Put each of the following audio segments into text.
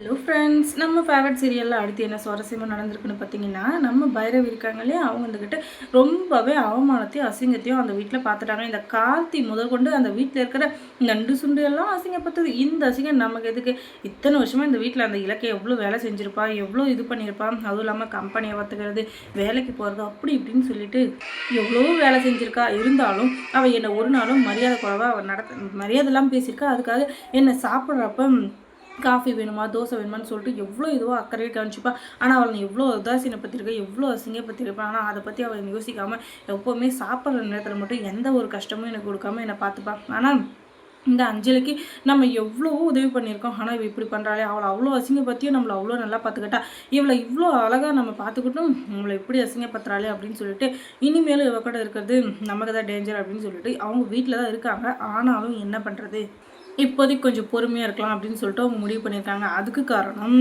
Hello friends நம்ம favourite சீரியலில் அடுத்து என்ன சுவாரஸ்யமாக நடந்திருக்குன்னு பார்த்தீங்கன்னா நம்ம பைரவ் இருக்காங்க இல்லையா? அவங்க வந்துக்கிட்டு ரொம்பவே அவமானத்தையும் அசிங்கத்தையும் அந்த வீட்டில் பார்த்துட்டாங்க. இந்த கார்த்தி முதல் கொண்டு அந்த வீட்டில் இருக்கிற நண்டு சுண்டு எல்லாம் அசிங்கப்பட்டது இந்த அசிங்கம் நமக்கு எதுக்கு? இத்தனை வருஷமாக இந்த வீட்டில் அந்த இலக்கை எவ்வளோ வேலை செஞ்சுருப்பா? எவ்வளோ இது பண்ணியிருப்பா? அதுவும் இல்லாமல் கம்பெனியை பார்த்துக்கிறது வேலைக்கு போகிறது அப்படி இப்படின்னு சொல்லிட்டு எவ்வளோ வேலை செஞ்சுருக்கா? இருந்தாலும் அவள் என்னை ஒரு நாளும் மரியாதை குறைவாக அவள் நடத்த மரியாதைலாம் பேசியிருக்கா. அதுக்காக என்னை சாப்பிட்றப்ப காஃபி வேணுமா தோசை வேணுமான்னு சொல்லிட்டு எவ்வளோ இதுவோ அக்கறையாக கவனிச்சுப்பா. ஆனால் அவளை நீ எவ்வளோ உதாசீனப்படுத்திருக்க எவ்வளோ அசிங்கப்படுத்திருப்பா ஆனால் அதை பற்றி அவள் யோசிக்காமல் எப்போவுமே சாப்பிட்ற நேரத்தில் மட்டும் எந்த ஒரு கஷ்டமும் எனக்கு கொடுக்காம என்னை பார்த்துப்பா. ஆனால் இந்த அஞ்சலிக்கு நம்ம எவ்வளோ உதவி பண்ணியிருக்கோம். ஆனால் இவள் இப்படி பண்ணுறாளே அவளை அவ்வளோ அசிங்கப்பத்தியும் நம்மளை அவ்வளோ நல்லா பார்த்துக்கிட்டா. இவளை இவ்வளோ அழகாக நம்ம பார்த்துக்கிட்டும். நம்மளை எப்படி அசிங்கப்படுத்துறாளே அப்படின்னு சொல்லிட்டு இனிமேலும் இவ கூட இருக்கிறது நமக்கு தான் டேஞ்சர் அப்படின்னு சொல்லிட்டு அவங்க வீட்டில் தான் இருக்காங்க. ஆனாலும் என்ன பண்ணுறது இப்போதைக்கு கொஞ்சம் பொறுமையாக இருக்கலாம் அப்படின்னு சொல்லிட்டு அவங்க முடிவு பண்ணியிருக்காங்க. அதுக்கு காரணம்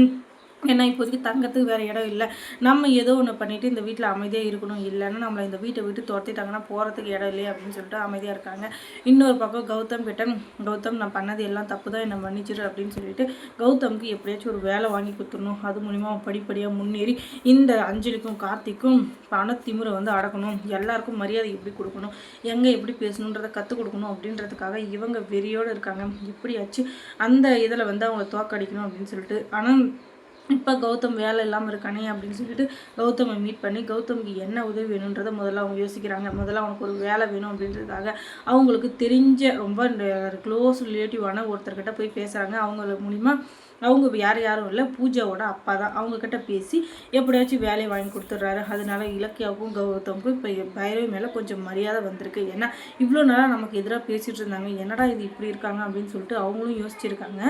ஏன்னா இப்போதைக்கு தங்கத்துக்கு வேறு இடம் இல்லை. நம்ம ஏதோ ஒன்று பண்ணிவிட்டு இந்த வீட்டில் அமைதியாக இருக்கணும். இல்லைன்னா நம்மளை இந்த வீட்டை விட்டு துரத்திட்டாங்கன்னா போகிறதுக்கு இடம் இல்லையே அப்படின்னு சொல்லிட்டு அமைதியாக இருக்காங்க. இன்னொரு பக்கம் கௌதம் கிட்ட கௌதம் நான் பண்ணது எல்லாம் தப்பு தான். என்னை மன்னிச்சிடு அப்படின்னு சொல்லிட்டு கௌதம்க்கு எப்படியாச்சும் ஒரு வேலை வாங்கி கொடுத்துடணும். அது மூலிமா படிப்படியாக முன்னேறி இந்த அஞ்சலிக்கும் கார்த்திக்கும் பண திமுறை வந்து அடக்கணும். எல்லாருக்கும் மரியாதை எப்படி கொடுக்கணும்? எங்கே எப்படி பேசணுன்றதை கற்றுக் கொடுக்கணும் அப்படின்றதுக்காக இவங்க வெறியோடு இருக்காங்க. எப்படியாச்சும் அந்த இதில் வந்து அவங்கள தோக்கடிக்கணும் அப்படின்னு சொல்லிட்டு. ஆனால் இப்போ கௌதம் வேலை இல்லாமல் இருக்கானே அப்படின்னு சொல்லிட்டு கௌதமை மீட் பண்ணி கௌதம்க்கு என்ன உதவி வேணுன்றதை முதல்ல அவங்க யோசிக்கிறாங்க. முதல்ல அவனுக்கு ஒரு வேலை வேணும் அப்படின்றதுக்காக அவங்களுக்கு தெரிஞ்ச ரொம்ப க்ளோஸ் ரிலேட்டிவான ஒருத்தர்கிட்ட போய் பேசுகிறாங்க அவங்க மூலிமா அவங்க யார் யாரும் இல்லை பூஜாவோட அப்பா தான். அவங்கக்கிட்ட பேசி எப்படியாச்சும் வேலையை வாங்கி கொடுத்துட்றாரு. அதனால இலக்கியாவுக்கும் கௌதமுக்கும் இப்போ பைரவி மேலே கொஞ்சம் மரியாதை வந்திருக்கு. ஏன்னா இவ்வளோ நாளாக நமக்கு எதிராக பேசிகிட்டு இருந்தாங்க. என்னடா இது இப்படி இருக்காங்க அப்படின்னு சொல்லிட்டு அவங்களும் யோசிச்சிருக்காங்க.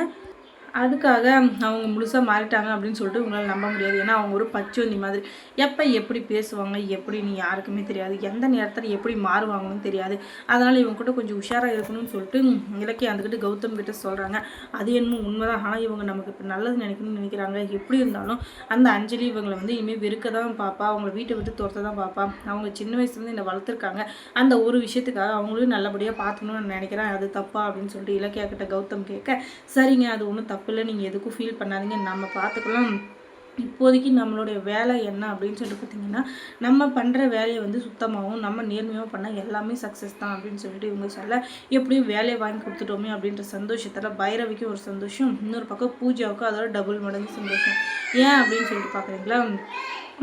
அதுக்காக அவங்க முழுசாக மாறிட்டாங்க அப்படின்னு சொல்லிட்டு உங்களால் நம்ப முடியாது. ஏன்னா அவங்க ஒரு பச்சோந்தி மாதிரி. எப்போ எப்படி பேசுவாங்க எப்படி நீ யாருக்குமே தெரியாது. எந்த நேரத்தில் எப்படி மாறுவாங்கன்னு தெரியாது. அதனால் இவங்க கூட கொஞ்சம் உஷாராக இருக்கணும்னு சொல்லிட்டு இலக்கிய வந்துக்கிட்டு கௌதம் கிட்ட சொல்கிறாங்க அது என்னமோ உண்மைதான். ஆனால் இவங்க நமக்கு இப்போ நல்லது நினைக்கணும்னு நினைக்கிறாங்க. எப்படி இருந்தாலும் அந்த அஞ்சலி இவங்களை வந்து இனிமேல் வெறுக்க தான் பார்ப்பா அவங்கள வீட்டை விட்டு துரத்த தான் பார்ப்பா அவங்க சின்ன வயசுலேருந்து என்னை வளர்த்துருக்காங்க. அந்த ஒரு விஷயத்துக்காக அவங்களும் நல்லபடியாக பார்த்துக்கணும்னு நினைக்கிறேன். அது தப்பா அப்படின்னு சொல்லிட்டு இலக்கியா கிட்ட கௌதம் கேட்க சரிங்க அது ஒன்றும் தப்பு தப்பில்லை நீங்கள் எதுக்கும் ஃபீல் பண்ணாதீங்க. நம்ம பார்த்துக்கலாம் இப்போதைக்கு நம்மளுடைய வேலை என்ன அப்படின்னு சொல்லிட்டு பார்த்தீங்கன்னா நம்ம பண்ணுற வேலையை வந்து சுத்தமாகவும் நம்ம நேர்மையாகவும் பண்ணால் எல்லாமே சக்ஸஸ் தான் அப்படின்னு சொல்லிட்டு இவங்க சொல்ல எப்படியும் வேலையை வாங்கி கொடுத்துட்டோமே அப்படின்ற சந்தோஷத்தில் பைரவிக்கும் ஒரு சந்தோஷம் இன்னொரு பக்கம் பூஜாவுக்கும் அதோட டபுள் மடங்கு சந்தோஷம். ஏன் அப்படின்னு சொல்லிட்டு பார்க்குறீங்களா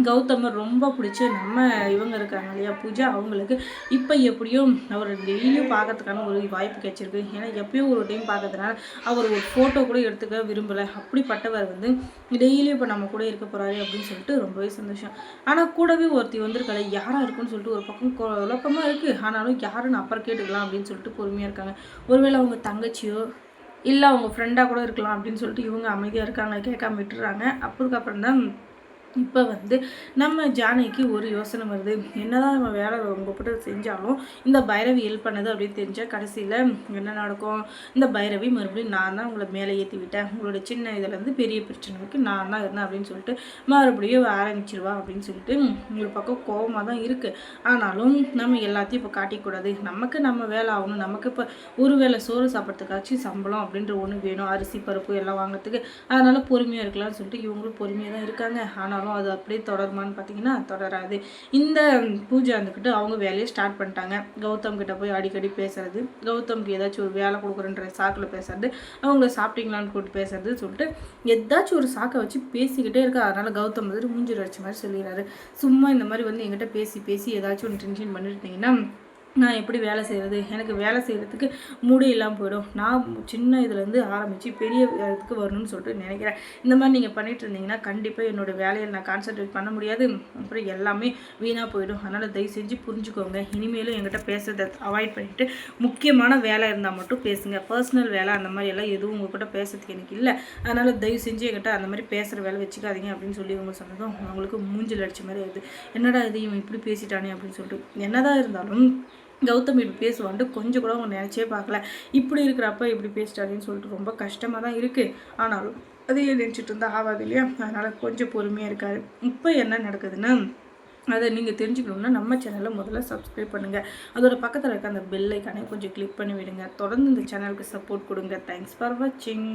கௌதமர் ரொம்ப பிடிச்ச நம்ம இவங்க இருக்காங்க இல்லையா பூஜா அவங்களுக்கு இப்போ எப்படியும் அவர் டெய்லியும் பார்க்கறதுக்கான ஒரு வாய்ப்பு கிடைச்சிருக்கு. ஏன்னா எப்பயும் ஒரு டைம் பார்க்கறதுனால அவர் ஒரு ஃபோட்டோ கூட எடுத்துக்க விரும்பலை. அப்படிப்பட்டவர் வந்து டெய்லியும் இப்போ நம்ம கூட இருக்க போகிறாரு அப்படின்னு சொல்லிட்டு ரொம்பவே சந்தோஷம். ஆனால் கூடவே ஒருத்தி வந்திருக்கல யாராக இருக்குன்னு சொல்லிட்டு ஒரு பக்கம் குழப்பமாக இருக்குது ஆனாலும் யாருன்னு அப்புறம் கேட்டுக்கலாம் அப்படின்னு சொல்லிட்டு பொறுமையாக இருக்காங்க. ஒருவேளை அவங்க தங்கச்சியோ இல்லை அவங்க ஃப்ரெண்டாக கூட இருக்கலாம் அப்படின்னு சொல்லிட்டு இவங்க அமைதியாக இருக்காங்க கேட்காம விட்டுறாங்க. அப்புறக்கப்புறம் தான் இப்போ வந்து நம்ம ஜானகிக்கு ஒரு யோசனை வருது. என்னதான் நம்ம வேலை ரொம்ப போட்டு செஞ்சாலும் இந்த பைரவி ஹெல்ப் பண்ணது அப்படின்னு தெரிஞ்சால் கடைசியில் என்ன நடக்கும்? இந்த பைரவி மறுபடியும் நான் தான் உங்களை மேலே ஏற்றி விட்டேன். உங்களோட சின்ன இதுலேருந்து பெரிய பிரச்சனைக்கு நான் தான் இருந்தேன் அப்படின்னு சொல்லிட்டு மறுபடியும் ஆரம்பிச்சிருவா அப்படின்னு சொல்லிட்டு ஒரு பக்கம் கோபமாக தான் இருக்குது ஆனாலும் நம்ம எல்லாத்தையும் இப்போ காட்டிக்கூடாது. நமக்கு நம்ம வேலை ஆகணும். நமக்கு இப்போ ஒரு வேலை சோறு சாப்பிட்றதுக்காச்சும் சம்பளம் அப்படின்ற ஒன்று வேணும். அரிசி பருப்பு எல்லாம் வாங்குறதுக்கு. அதனால் பொறுமையாக இருக்கலாம்னு சொல்லிட்டு இவங்களும் பொறுமையாக தான் இருக்காங்க. ஆனாலும் ஆகும் அது அப்படியே தொடருமான்னு பார்த்தீங்கன்னா தொடராது. இந்த பூஜை வந்துக்கிட்டு அவங்க வேலையை ஸ்டார்ட் பண்ணிட்டாங்க. கௌதம் கிட்ட போய் அடிக்கடி பேசுறது. கௌதம்க்கு ஏதாச்சும் ஒரு வேலை கொடுக்குறன்ற சாக்கில் பேசுறது. அவங்கள சாப்பிட்டீங்களான்னு கூப்பிட்டு பேசுறது சொல்லிட்டு ஏதாச்சும் ஒரு சாக்கை வச்சு பேசிக்கிட்டே இருக்கா. அதனால் கௌதம் வந்துட்டு மூஞ்சி வச்ச மாதிரி சொல்லிடுறாரு. சும்மா இந்த மாதிரி வந்து எங்கிட்ட பேசி பேசி ஏதாச்சும் ஒன்று டென்ஷன் பண்ணிருந்தீங்கன்னா நான் எப்படி வேலை செய்கிறது எனக்கு வேலை செய்கிறதுக்கு மூடி இல்லாமல் போயிடும். நான் சின்ன இதுலேருந்து ஆரம்பித்து பெரிய இதுக்கு வரணும்னு சொல்லிட்டு நினைக்கிறேன். இந்த மாதிரி நீங்கள் பண்ணிட்டு இருந்தீங்கன்னா கண்டிப்பாக என்னோடய வேலையை நான் கான்சன்ட்ரேட் பண்ண முடியாது. அப்புறம் எல்லாமே வீணாக போயிடும். அதனால் தயவு செஞ்சு புரிஞ்சுக்கோங்க. இனிமேலும் எங்கிட்ட பேசுறதை அவாய்ட் பண்ணிவிட்டு முக்கியமான வேலை இருந்தால் மட்டும் பேசுங்க. பர்சனல் வேலை அந்த மாதிரி எல்லாம் எதுவும் உங்கள்கிட்ட பேசுறதுக்கு எனக்கு இல்லை. அதனால் தயவு செஞ்சு என்கிட்ட அந்த மாதிரி பேசுகிற வேலை வச்சுக்காதீங்க அப்படின்னு சொல்லி இவங்க சொன்னதும் அவங்களுக்கு மூஞ்சில் அடித்த மாதிரி ஆகுது என்னடா இது இவன் இப்படி பேசிட்டானே அப்படின்னு சொல்லிட்டு. என்னதான் இருந்தாலும் கௌதம் இப்படி பேசுவான்ட்டு கொஞ்சம் கூட அவங்க நினச்சே பார்க்கல. இப்படி இருக்கிறப்ப இப்படி பேசிட்டாருன்னு சொல்லிட்டு ரொம்ப கஷ்டமாக தான் இருக்குது ஆனாலும் அதையே நினச்சிட்டு இருந்தால் ஆகாது இல்லையா? அதனால் கொஞ்சம் பொறுமையாக இருக்காரு. இப்போ என்ன நடக்குதுன்னா அதை நீங்கள் தெரிஞ்சுக்கணுன்னா நம்ம சேனலை முதல்ல சப்ஸ்கிரைப் பண்ணுங்கள் அதோட பக்கத்தில் இருக்க அந்த பெல் ஐக்கானே கொஞ்சம் கிளிக் பண்ணி விடுங்க தொடர்ந்து இந்த சேனலுக்கு சப்போர்ட் கொடுங்க. தேங்க்ஸ் ஃபார் வாட்சிங்